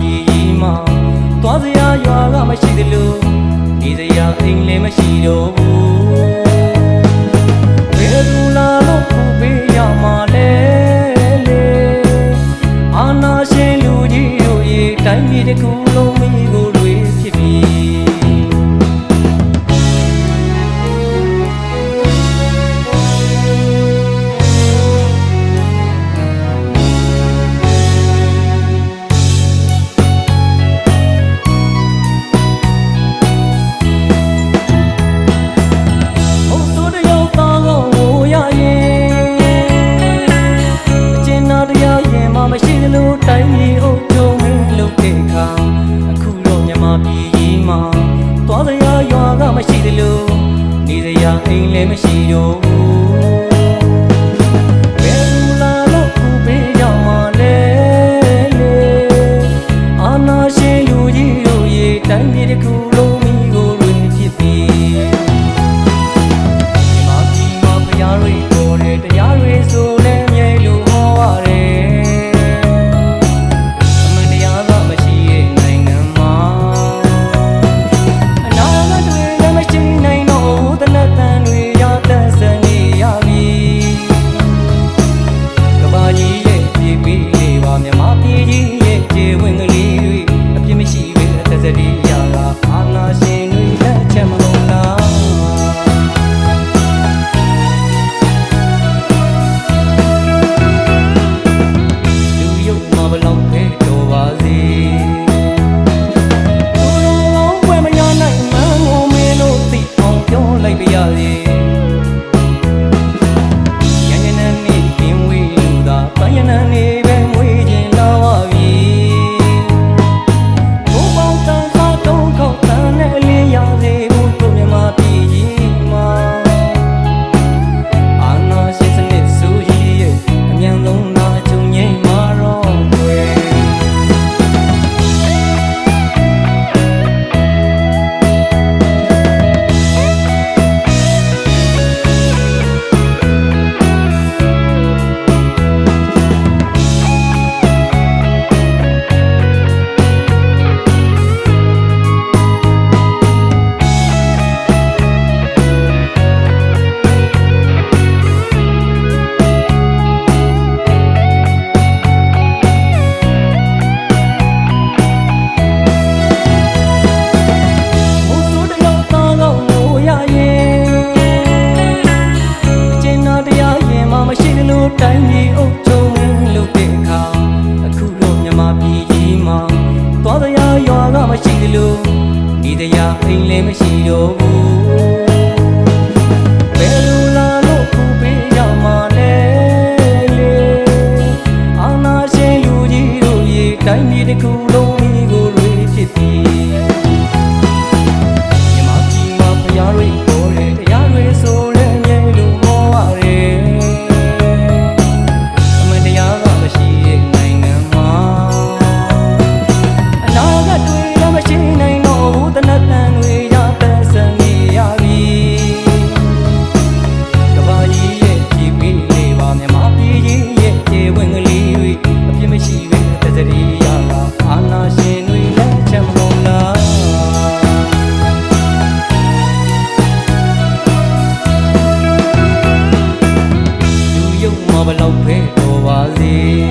ပြည်ကြီးမှာသွားစရာရွာကမရှိသလိုနေစရာအိမ်လည်းမရှိတော့ဘူး မရှိတော့ဘယ်လိုလာလို့ခုပေးကြမှာလဲလေအာနာရှင်ယူကြီးတို့ရဲ့တိုင်းပြည်တစ်ခု ဒီတရားအိမ်လည်းမရှိတော့ဘူး ဘလောက်ဖဲတော်ပါစေ